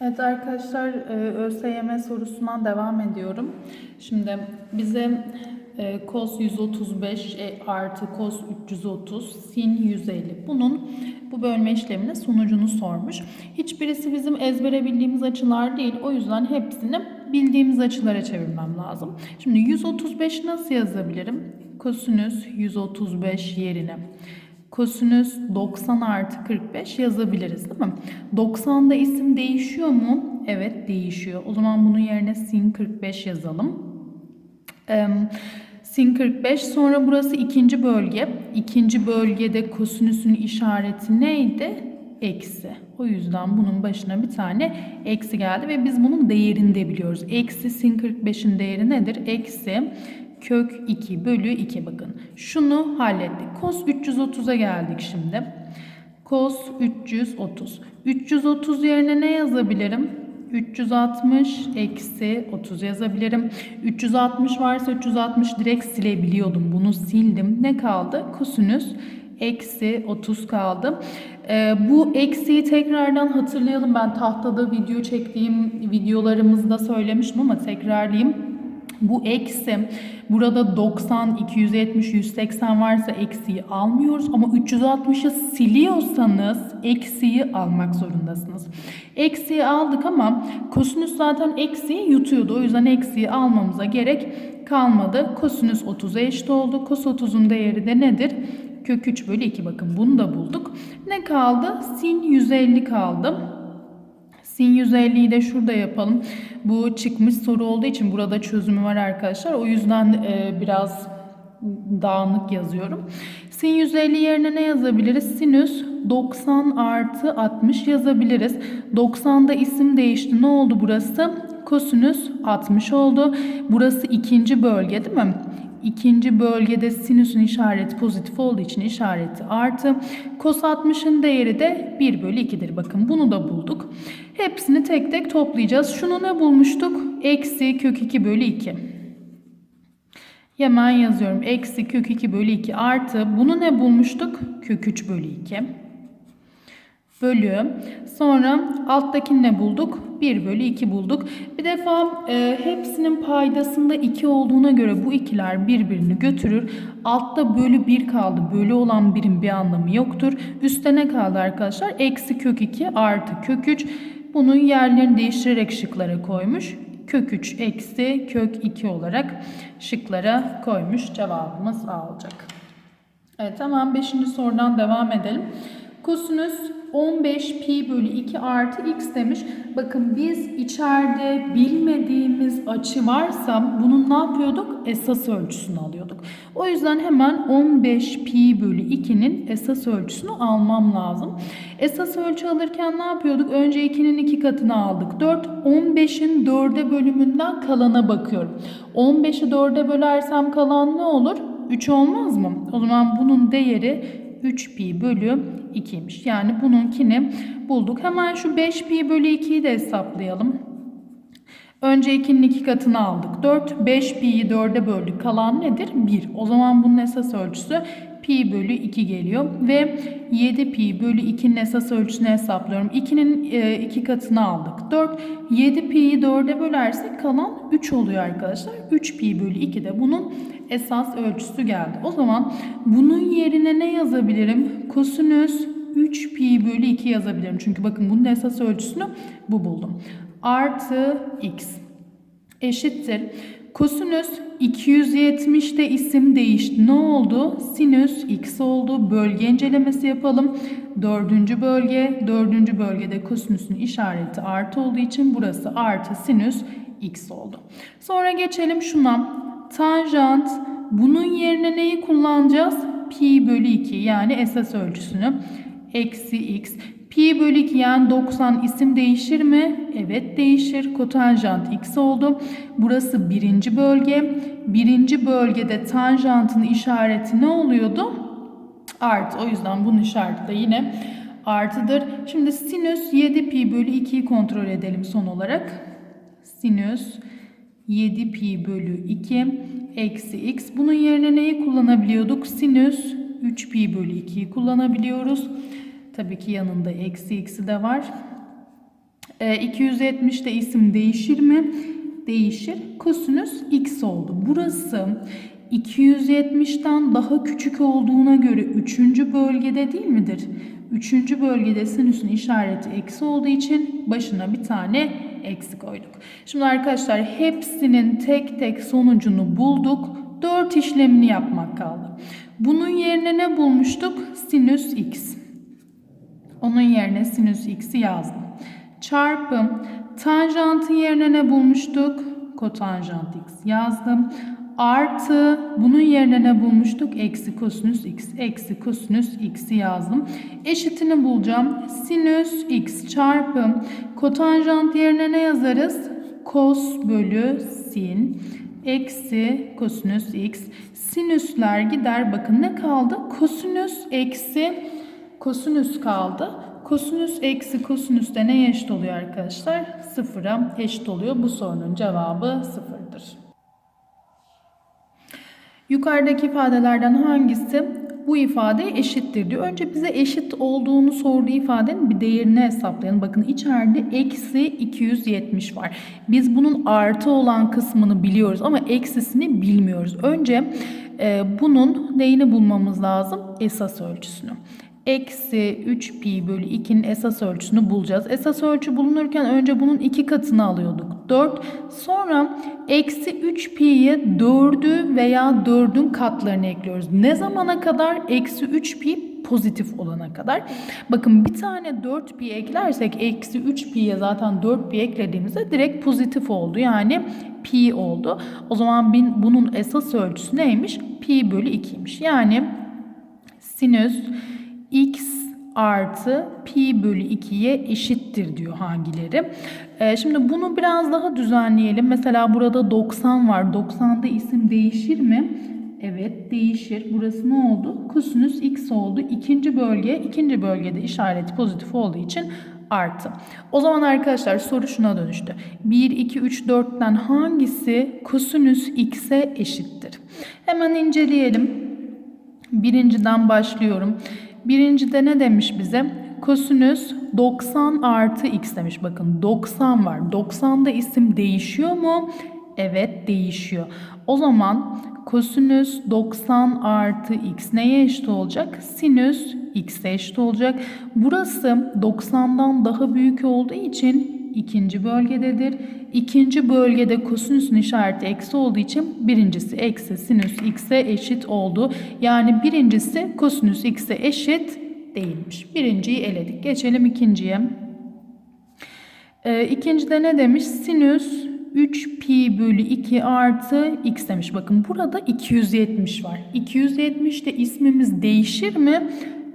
Evet arkadaşlar e, ÖSYM sorusundan devam ediyorum. Şimdi bize e, cos 135 e, artı cos 330 sin 150 bunun bu bölme işleminin sonucunu sormuş. Hiçbirisi bizim ezbere bildiğimiz açılar değil. O yüzden hepsini bildiğimiz açılara çevirmem lazım. Şimdi 135 nasıl yazabilirim? Kosinüs 135 yerine kosinüs 90 artı 45 yazabiliriz değil mi? 90'da isim değişiyor mu? Evet değişiyor. O zaman bunun yerine sin 45 yazalım. Ee, sin 45 sonra burası ikinci bölge. İkinci bölgede kosinüsün işareti neydi? Eksi. O yüzden bunun başına bir tane eksi geldi ve biz bunun değerini de biliyoruz. Eksi sin 45'in değeri nedir? Eksi kök 2 bölü 2 bakın. Şunu hallettik. Cos 330'a geldik şimdi. Cos 330. 330 yerine ne yazabilirim? 360 eksi 30 yazabilirim. 360 varsa 360 direkt silebiliyordum. Bunu sildim. Ne kaldı? Kosinüs eksi 30 kaldı. Ee, bu eksiyi tekrardan hatırlayalım. Ben tahtada video çektiğim videolarımızda söylemiştim ama tekrarlayayım. Bu eksi burada 90, 270, 180 varsa eksiyi almıyoruz ama 360'ı siliyorsanız eksiyi almak zorundasınız. Eksiyi aldık ama kosinüs zaten eksiyi yutuyordu. O yüzden eksiyi almamıza gerek kalmadı. Kosinüs 30'a eşit oldu. Kos 30'un değeri de nedir? Kök 3 bölü 2 bakın bunu da bulduk. Ne kaldı? Sin 150 kaldı. Sin 150'yi de şurada yapalım. Bu çıkmış soru olduğu için burada çözümü var arkadaşlar. O yüzden e, biraz dağınık yazıyorum. Sin 150 yerine ne yazabiliriz? Sinüs 90 artı 60 yazabiliriz. 90'da isim değişti. Ne oldu burası? Kosinüs 60 oldu. Burası ikinci bölge değil mi? İkinci bölgede sinüsün işareti pozitif olduğu için işareti artı. Kos 60'ın değeri de 1 bölü 2'dir. Bakın bunu da bulduk. Hepsini tek tek toplayacağız. Şunu ne bulmuştuk? Eksi kök 2 bölü 2. Hemen yazıyorum. Eksi kök 2 bölü 2 artı. Bunu ne bulmuştuk? Kök 3 bölü 2 bölü. Sonra alttakini ne bulduk? 1 bölü 2 bulduk. Bir defa e, hepsinin paydasında 2 olduğuna göre bu ikiler birbirini götürür. Altta bölü 1 kaldı. Bölü olan birin bir anlamı yoktur. Üstte ne kaldı arkadaşlar? Eksi kök 2 artı kök 3. Bunun yerlerini değiştirerek şıklara koymuş. Kök 3 eksi kök 2 olarak şıklara koymuş. Cevabımız A olacak. Evet hemen 5. sorudan devam edelim. Kosinüs 15 pi bölü 2 artı x demiş. Bakın biz içeride bilmediğimiz açı varsa bunun ne yapıyorduk? Esas ölçüsünü alıyorduk. O yüzden hemen 15 pi bölü 2'nin esas ölçüsünü almam lazım. Esas ölçü alırken ne yapıyorduk? Önce 2'nin 2 katını aldık. 4. 15'in 4'e bölümünden kalana bakıyorum. 15'i 4'e bölersem kalan ne olur? 3 olmaz mı? O zaman bunun değeri 3 pi bölü 2'ymiş. Yani bununkini bulduk. Hemen şu 5 pi bölü 2'yi de hesaplayalım. Önce 2'nin 2 katını aldık. 4, 5 pi'yi 4'e böldük. Kalan nedir? 1. O zaman bunun esas ölçüsü pi bölü 2 geliyor. Ve 7 pi bölü 2'nin esas ölçüsünü hesaplıyorum. 2'nin 2 katını aldık. 4, 7 pi'yi 4'e bölersek kalan 3 oluyor arkadaşlar. 3 pi bölü 2 de bunun esas ölçüsü geldi. O zaman bunun yerine ne yazabilirim? Kosinüs 3 pi bölü 2 yazabilirim. Çünkü bakın bunun esas ölçüsünü bu buldum. Artı x eşittir. Kosinüs 270'te isim değişti. Ne oldu? Sinüs x oldu. Bölge incelemesi yapalım. Dördüncü bölge. Dördüncü bölgede kosinüsün işareti artı olduğu için burası artı sinüs x oldu. Sonra geçelim şuna. Tanjant. Bunun yerine neyi kullanacağız? Pi bölü 2 yani esas ölçüsünü. Eksi x. Pi bölü 2 yani 90 isim değişir mi? Evet değişir. Kotanjant x oldu. Burası birinci bölge. Birinci bölgede tanjantın işareti ne oluyordu? Artı. O yüzden bunun işareti de yine artıdır. Şimdi sinüs 7 pi bölü 2'yi kontrol edelim son olarak. Sinüs 7 pi bölü 2 eksi x. Bunun yerine neyi kullanabiliyorduk? Sinüs 3 pi bölü 2'yi kullanabiliyoruz. Tabii ki yanında eksi x'i de var. E, 270'de isim değişir mi? Değişir. Kosinüs x oldu. Burası 270'ten daha küçük olduğuna göre 3. bölgede değil midir? 3. bölgede sinüsün işareti eksi olduğu için başına bir tane eksi koyduk. Şimdi arkadaşlar hepsinin tek tek sonucunu bulduk. 4 işlemini yapmak kaldı. Bunun yerine ne bulmuştuk? Sinüs x. Onun yerine sinüs x'i yazdım. Çarpım tanjantın yerine ne bulmuştuk? Kotanjant x yazdım. Artı bunun yerine ne bulmuştuk? Eksi kosinüs x. Eksi kosinüs x'i yazdım. Eşitini bulacağım. Sinüs x çarpı kotanjant yerine ne yazarız? Kos bölü sin eksi kosinüs x. Sinüsler gider. Bakın ne kaldı? Kosinüs eksi kosinüs kaldı. Kosinüs eksi kosinüs de neye eşit oluyor arkadaşlar? Sıfıra eşit oluyor. Bu sorunun cevabı sıfırdır. Yukarıdaki ifadelerden hangisi bu ifade eşittir diyor. Önce bize eşit olduğunu sorduğu ifadenin bir değerini hesaplayalım. Bakın içeride eksi 270 var. Biz bunun artı olan kısmını biliyoruz ama eksisini bilmiyoruz. Önce e, bunun neyini bulmamız lazım? Esas ölçüsünü eksi 3 pi bölü 2'nin esas ölçüsünü bulacağız. Esas ölçü bulunurken önce bunun iki katını alıyorduk. 4. Sonra eksi 3 pi'ye 4'ü veya 4'ün katlarını ekliyoruz. Ne zamana kadar? Eksi 3 pi pozitif olana kadar. Bakın bir tane 4 pi eklersek eksi 3 pi'ye zaten 4 pi eklediğimizde direkt pozitif oldu. Yani pi oldu. O zaman bin, bunun esas ölçüsü neymiş? Pi bölü 2'ymiş. Yani sinüs x artı pi bölü 2'ye eşittir diyor hangileri. Ee, şimdi bunu biraz daha düzenleyelim. Mesela burada 90 var. 90'da isim değişir mi? Evet değişir. Burası ne oldu? Kosinüs x oldu. İkinci bölge, ikinci bölgede işareti pozitif olduğu için artı. O zaman arkadaşlar soru şuna dönüştü. 1, 2, 3, 4'ten hangisi kosinüs x'e eşittir? Hemen inceleyelim. Birinciden başlıyorum. Birincide ne demiş bize? Kosinüs 90 artı x demiş. Bakın 90 var. 90'da isim değişiyor mu? Evet değişiyor. O zaman kosinüs 90 artı x neye eşit olacak? Sinüs x'e eşit olacak. Burası 90'dan daha büyük olduğu için ikinci bölgededir. İkinci bölgede kosinüsün işareti eksi olduğu için birincisi eksi sinüs x'e eşit oldu. Yani birincisi kosinüs x'e eşit değilmiş. Birinciyi eledik. Geçelim ikinciye. Ee, ikincide ne demiş? Sinüs 3 pi bölü 2 artı x demiş. Bakın burada 270 var. 270'te ismimiz değişir mi?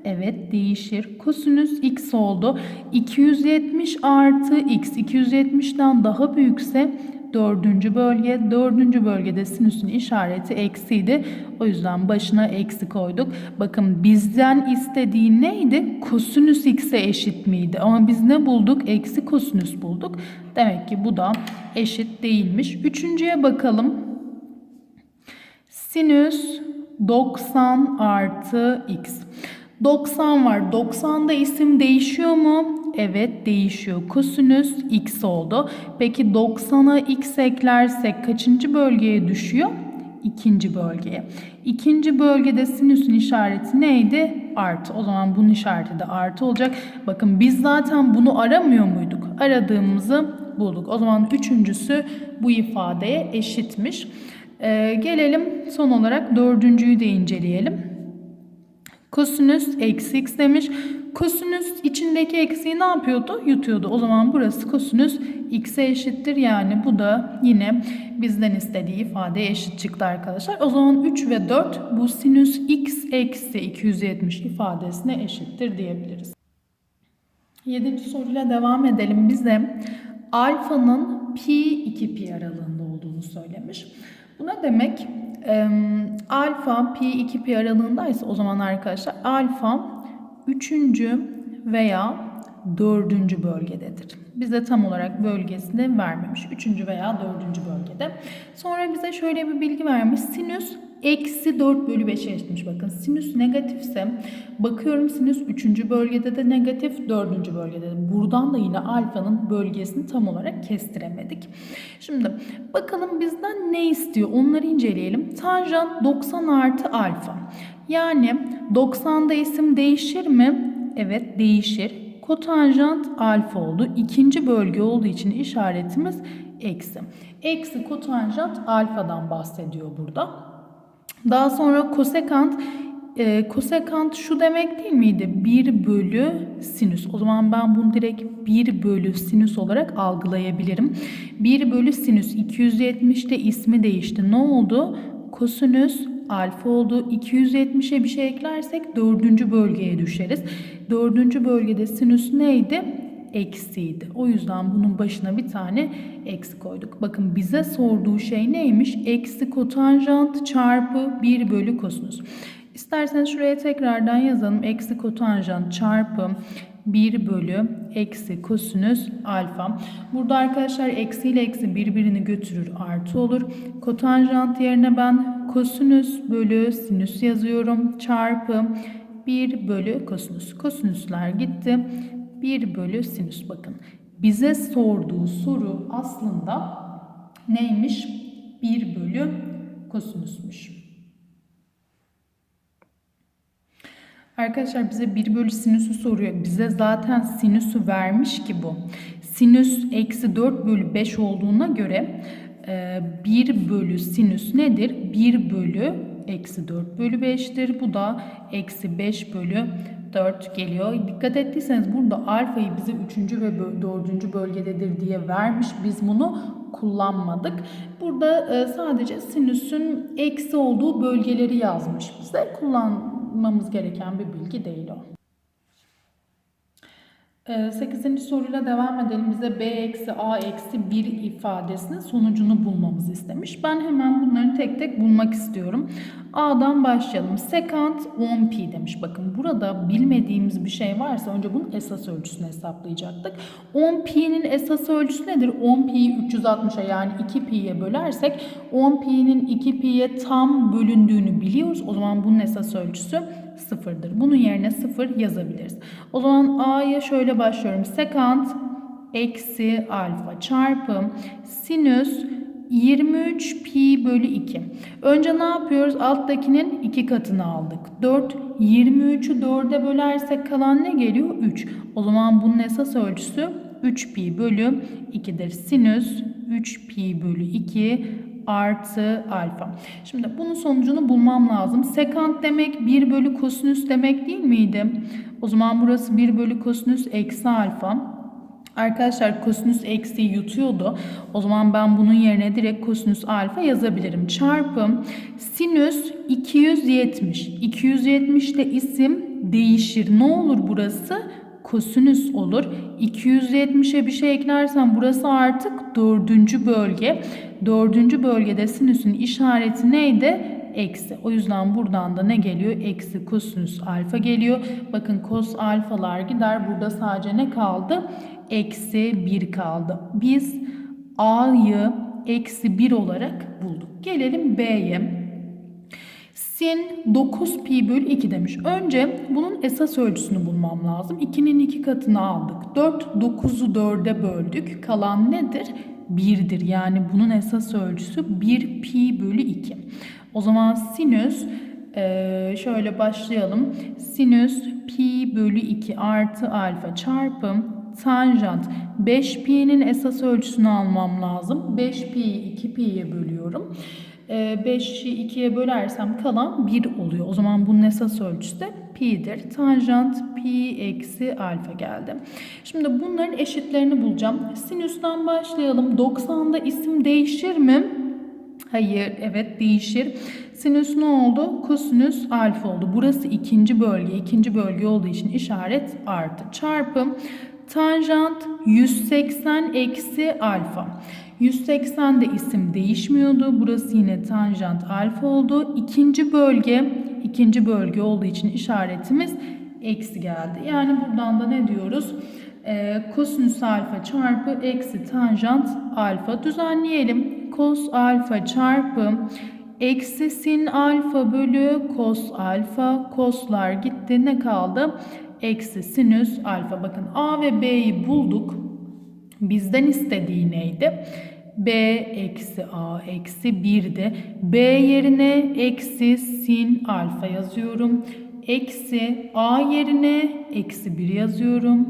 Evet değişir. Kosinüs x oldu. 270 artı x 270'den daha büyükse dördüncü bölge. Dördüncü bölgede sinüsün işareti eksiydi. O yüzden başına eksi koyduk. Bakın bizden istediği neydi? Kosinüs x'e eşit miydi? Ama biz ne bulduk? Eksi kosinüs bulduk. Demek ki bu da eşit değilmiş. Üçüncüye bakalım. Sinüs 90 artı x. 90 var. 90'da isim değişiyor mu? Evet değişiyor. Kosinüs x oldu. Peki 90'a x eklersek kaçıncı bölgeye düşüyor? İkinci bölgeye. İkinci bölgede sinüsün işareti neydi? Artı. O zaman bunun işareti de artı olacak. Bakın biz zaten bunu aramıyor muyduk? Aradığımızı bulduk. O zaman üçüncüsü bu ifadeye eşitmiş. Ee, gelelim son olarak dördüncüyü de inceleyelim. Kosinüs eksi x demiş. Kosinüs içindeki eksiği ne yapıyordu? Yutuyordu. O zaman burası kosinüs x'e eşittir. Yani bu da yine bizden istediği ifadeye eşit çıktı arkadaşlar. O zaman 3 ve 4 bu sinüs x eksi 270 ifadesine eşittir diyebiliriz. Yedinci soruyla devam edelim. Bize alfanın pi 2 pi aralığında olduğunu söylemiş. Bu ne demek? E, alfa pi 2 pi aralığındaysa o zaman arkadaşlar alfa 3. veya 4. bölgededir. Bize tam olarak bölgesini vermemiş. 3. veya 4. bölgede. Sonra bize şöyle bir bilgi vermiş. Sinüs Eksi 4 bölü 5'e eşitmiş. Bakın sinüs negatifse bakıyorum sinüs 3. bölgede de negatif 4. bölgede de. Buradan da yine alfanın bölgesini tam olarak kestiremedik. Şimdi bakalım bizden ne istiyor onları inceleyelim. Tanjant 90 artı alfa. Yani 90'da isim değişir mi? Evet değişir. Kotanjant alfa oldu. İkinci bölge olduğu için işaretimiz eksi. Eksi kotanjant alfadan bahsediyor burada. Daha sonra kosekant e, kosekant şu demek değil miydi? 1 bölü sinüs. O zaman ben bunu direkt 1 bölü sinüs olarak algılayabilirim. 1 bölü sinüs 270'te ismi değişti. Ne oldu? Kosinüs alfa oldu. 270'e bir şey eklersek dördüncü bölgeye düşeriz. Dördüncü bölgede sinüs neydi? Eksiydi. O yüzden bunun başına bir tane eksi koyduk. Bakın bize sorduğu şey neymiş? Eksi kotanjant çarpı 1 bölü kosinüs. İsterseniz şuraya tekrardan yazalım. Eksi kotanjant çarpı 1 bölü eksi kosinüs alfa. Burada arkadaşlar eksi ile eksi birbirini götürür artı olur. Kotanjant yerine ben kosinüs bölü sinüs yazıyorum. Çarpı 1 bölü kosinüs. Kosinüsler gitti. 1 bölü sinüs bakın. Bize sorduğu soru aslında neymiş? 1 bölü kosinüsmüş. Arkadaşlar bize 1 bölü sinüsü soruyor. Bize zaten sinüsü vermiş ki bu. Sinüs eksi 4 bölü 5 olduğuna göre 1 e, bölü sinüs nedir? 1 bölü eksi 4 bölü 5'tir. Bu da eksi 5 bölü 4 geliyor. Dikkat ettiyseniz burada alfayı bize 3. ve 4. bölgededir diye vermiş. Biz bunu kullanmadık. Burada e, sadece sinüsün eksi olduğu bölgeleri yazmış bize. Kullanmamız gereken bir bilgi değil o. 8. Ee, soruyla devam edelim. Bize b eksi a eksi 1 ifadesinin sonucunu bulmamızı istemiş. Ben hemen bunları tek tek bulmak istiyorum. A'dan başlayalım. Sekant 10pi demiş. Bakın burada bilmediğimiz bir şey varsa önce bunun esas ölçüsünü hesaplayacaktık. 10pi'nin esas ölçüsü nedir? 10pi'yi 360'a yani 2pi'ye bölersek 10pi'nin 2pi'ye tam bölündüğünü biliyoruz. O zaman bunun esas ölçüsü sıfırdır. Bunun yerine sıfır yazabiliriz. O zaman A'ya şöyle başlıyorum. Sekant eksi alfa çarpı sinüs 23 pi bölü 2. Önce ne yapıyoruz? Alttakinin 2 katını aldık. 4. 23'ü 4'e bölersek kalan ne geliyor? 3. O zaman bunun esas ölçüsü 3 pi bölü 2'dir. Sinüs 3 pi bölü 2 artı alfa. Şimdi bunun sonucunu bulmam lazım. Sekant demek 1 bölü kosinüs demek değil miydi? O zaman burası 1 bölü kosinüs eksi alfa. Arkadaşlar kosinüs eksi yutuyordu. O zaman ben bunun yerine direkt kosinüs alfa yazabilirim. Çarpım sinüs 270. 270 de isim değişir. Ne olur burası? Kosinüs olur. 270'e bir şey eklersem burası artık dördüncü bölge. Dördüncü bölgede sinüsün işareti neydi? Eksi. O yüzden buradan da ne geliyor? Eksi kosinüs alfa geliyor. Bakın kos alfalar gider. Burada sadece ne kaldı? Eksi 1 kaldı. Biz A'yı eksi 1 olarak bulduk. Gelelim B'ye. Sin 9 pi bölü 2 demiş. Önce bunun esas ölçüsünü bulmam lazım. 2'nin 2 katını aldık. 4, 9'u 4'e böldük. Kalan nedir? 1'dir. Yani bunun esas ölçüsü 1 pi bölü 2. O zaman sinüs e, şöyle başlayalım. Sinüs pi bölü 2 artı alfa çarpım tanjant 5 pi'nin esas ölçüsünü almam lazım. 5 pi'yi 2 pi'ye bölüyorum. 5'i 2'ye bölersem kalan 1 oluyor. O zaman bunun esas ölçüsü de pi'dir. Tanjant pi eksi alfa geldi. Şimdi bunların eşitlerini bulacağım. Sinüsten başlayalım. 90'da isim değişir mi? Hayır, evet değişir. Sinüs ne oldu? Kosinüs alfa oldu. Burası ikinci bölge. ikinci bölge olduğu için işaret artı. Çarpım tanjant 180 eksi alfa. 180'de isim değişmiyordu. Burası yine tanjant alfa oldu. İkinci bölge, ikinci bölge olduğu için işaretimiz eksi geldi. Yani buradan da ne diyoruz? Ee, kosinüs alfa çarpı eksi tanjant alfa düzenleyelim. Kos alfa çarpı Eksi sin alfa bölü kos alfa. Koslar gitti. Ne kaldı? Eksi sinüs alfa. Bakın A ve B'yi bulduk. Bizden istediği neydi? B eksi A eksi 1'di. B yerine eksi sin alfa yazıyorum. Eksi A yerine eksi 1 yazıyorum.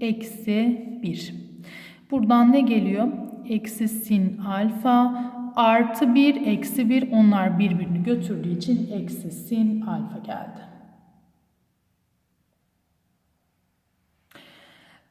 Eksi 1. Buradan ne geliyor? Eksi sin alfa artı 1 eksi 1 onlar birbirini götürdüğü için eksi sin alfa geldi. Ee,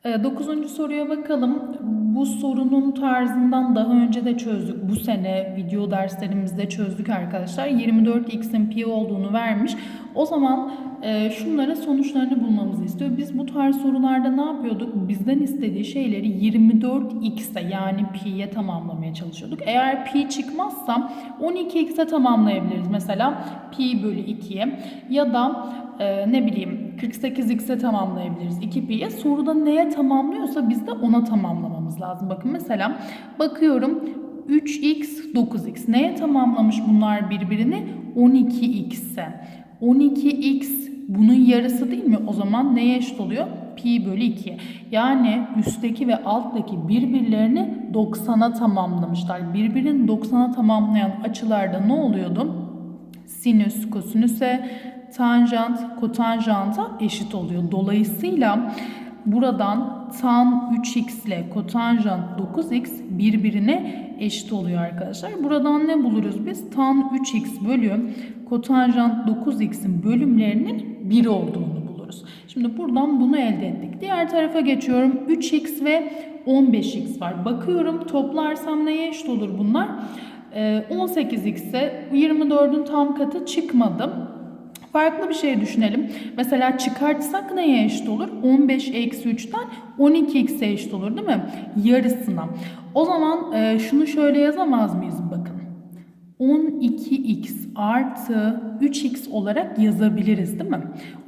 Dokuzuncu soruya bakalım. Bu sorunun tarzından daha önce de çözdük. Bu sene video derslerimizde çözdük arkadaşlar. 24x'in pi olduğunu vermiş. O zaman e, şunlara sonuçlarını bulmamızı istiyor. Biz bu tarz sorularda ne yapıyorduk? Bizden istediği şeyleri 24x'e yani pi'ye tamamlamaya çalışıyorduk. Eğer pi çıkmazsa 12x'e tamamlayabiliriz. Mesela pi bölü 2'ye ya da e, ne bileyim 48x'e tamamlayabiliriz 2pi'ye. Soruda neye tamamlıyorsa biz de ona tamamlamamız lazım. Bakın mesela bakıyorum 3x 9x neye tamamlamış bunlar birbirini? 12x'e. 12x bunun yarısı değil mi? O zaman neye eşit oluyor? Pi bölü 2. Yani üstteki ve alttaki birbirlerini 90'a tamamlamışlar. Birbirini 90'a tamamlayan açılarda ne oluyordu? Sinüs kosinüse, tanjant kotanjanta eşit oluyor. Dolayısıyla buradan tan 3x ile kotanjant 9x birbirine eşit oluyor arkadaşlar. Buradan ne buluruz biz? Tan 3x bölü kotanjant 9x'in bölümlerinin 1 olduğunu buluruz. Şimdi buradan bunu elde ettik. Diğer tarafa geçiyorum. 3x ve 15x var. Bakıyorum toplarsam neye eşit olur bunlar? 18x'e 24'ün tam katı çıkmadı. Farklı bir şey düşünelim. Mesela çıkartsak neye eşit olur? 15 eksi 3'ten 12x'e eşit olur değil mi? Yarısına. O zaman e, şunu şöyle yazamaz mıyız? Bakın. 12x artı 3x olarak yazabiliriz değil mi?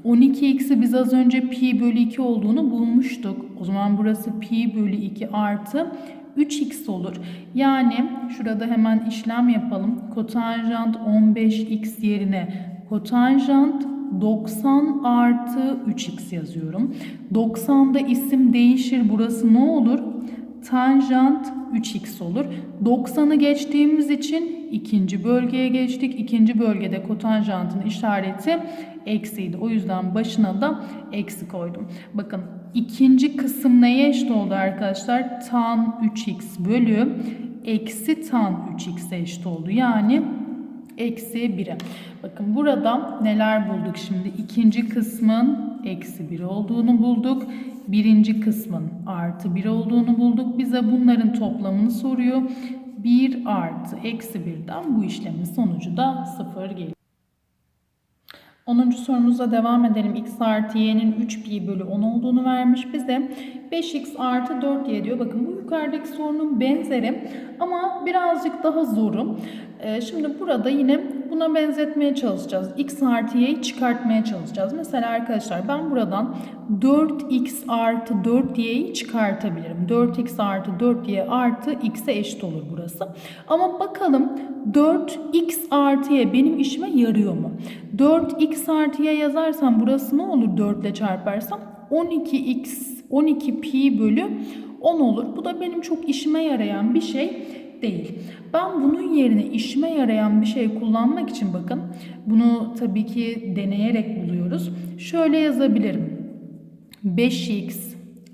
12x'i biz az önce pi bölü 2 olduğunu bulmuştuk. O zaman burası pi bölü 2 artı 3x olur. Yani şurada hemen işlem yapalım. Kotanjant 15x yerine kotanjant 90 artı 3x yazıyorum. 90'da isim değişir. Burası ne olur? Tanjant 3x olur. 90'ı geçtiğimiz için ikinci bölgeye geçtik. İkinci bölgede kotanjantın işareti eksiydi. O yüzden başına da eksi koydum. Bakın ikinci kısım neye eşit oldu arkadaşlar? Tan 3x bölü eksi tan 3x'e eşit oldu. Yani eksi 1'e. Bakın burada neler bulduk şimdi? İkinci kısmın eksi 1 olduğunu bulduk. Birinci kısmın artı 1 olduğunu bulduk. Bize bunların toplamını soruyor. 1 artı eksi 1'den bu işlemin sonucu da 0 geliyor. 10. sorumuza devam edelim. x artı y'nin 3 pi bölü 10 olduğunu vermiş bize. 5x artı 4y diyor. Bakın bu yukarıdaki sorunun benzeri ama birazcık daha zoru. Ee, şimdi burada yine buna benzetmeye çalışacağız. x artı y'yi çıkartmaya çalışacağız. Mesela arkadaşlar ben buradan 4x artı 4y'yi çıkartabilirim. 4x artı 4y artı x'e eşit olur burası. Ama bakalım 4x artı y benim işime yarıyor mu? 4x artı y yazarsam burası ne olur 4 ile çarparsam? 12x 12 pi bölü 10 olur. Bu da benim çok işime yarayan bir şey değil. Ben bunun yerine işime yarayan bir şey kullanmak için bakın bunu tabii ki deneyerek buluyoruz. Şöyle yazabilirim. 5x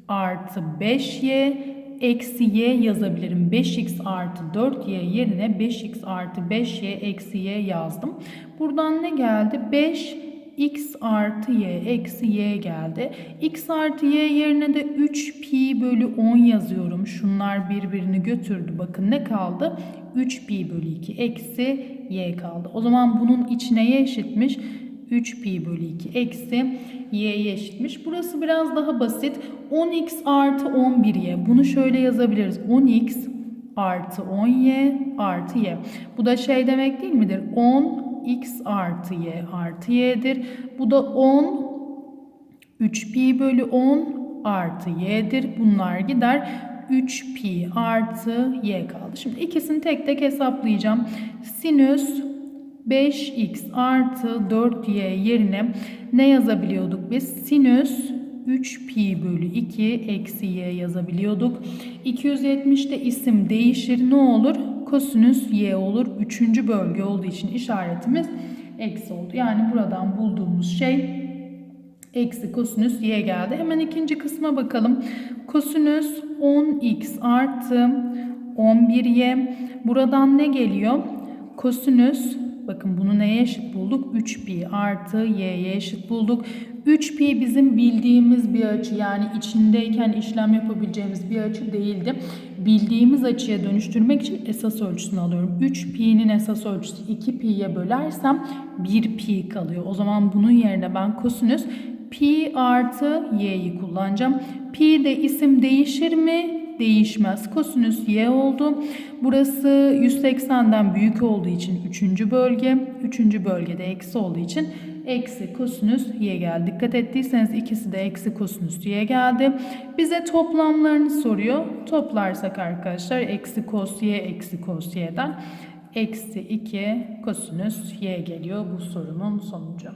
artı 5y eksi y yazabilirim. 5x artı 4y yerine 5x artı 5y eksi y yazdım. Buradan ne geldi? 5 x artı y eksi y geldi. x artı y yerine de 3 pi bölü 10 yazıyorum. Şunlar birbirini götürdü. Bakın ne kaldı? 3 pi bölü 2 eksi y kaldı. O zaman bunun iç neye eşitmiş? 3 pi bölü 2 eksi y'ye eşitmiş. Burası biraz daha basit. 10x artı 11y. Bunu şöyle yazabiliriz. 10x artı 10y artı y. Bu da şey demek değil midir? 10 x artı y artı y'dir. Bu da 10 3 pi bölü 10 artı y'dir. Bunlar gider. 3 pi artı y kaldı. Şimdi ikisini tek tek hesaplayacağım. Sinüs 5x artı 4y yerine ne yazabiliyorduk biz? Sinüs 3 pi bölü 2 eksi y yazabiliyorduk. 270'te isim değişir ne olur? Kosinüs y olur. Üçüncü bölge olduğu için işaretimiz eksi oldu. Yani buradan bulduğumuz şey eksi kosinüs y geldi. Hemen ikinci kısma bakalım. Kosinüs 10x artı 11y. Buradan ne geliyor? Kosinüs bakın bunu neye eşit bulduk? 3 pi artı y'ye eşit bulduk. 3 pi bizim bildiğimiz bir açı yani içindeyken işlem yapabileceğimiz bir açı değildi. Bildiğimiz açıya dönüştürmek için esas ölçüsünü alıyorum. 3 pi'nin esas ölçüsü 2 pi'ye bölersem 1 pi kalıyor. O zaman bunun yerine ben kosinüs pi artı y'yi kullanacağım. Pi de isim değişir mi? Değişmez. Kosinüs y oldu. Burası 180'den büyük olduğu için 3. bölge. 3. bölgede eksi olduğu için eksi kosinüs y geldi. Dikkat ettiyseniz ikisi de eksi kosinüs y geldi. Bize toplamlarını soruyor. Toplarsak arkadaşlar eksi kos y eksi kos y'den eksi 2 kosinüs y geliyor bu sorunun sonucu.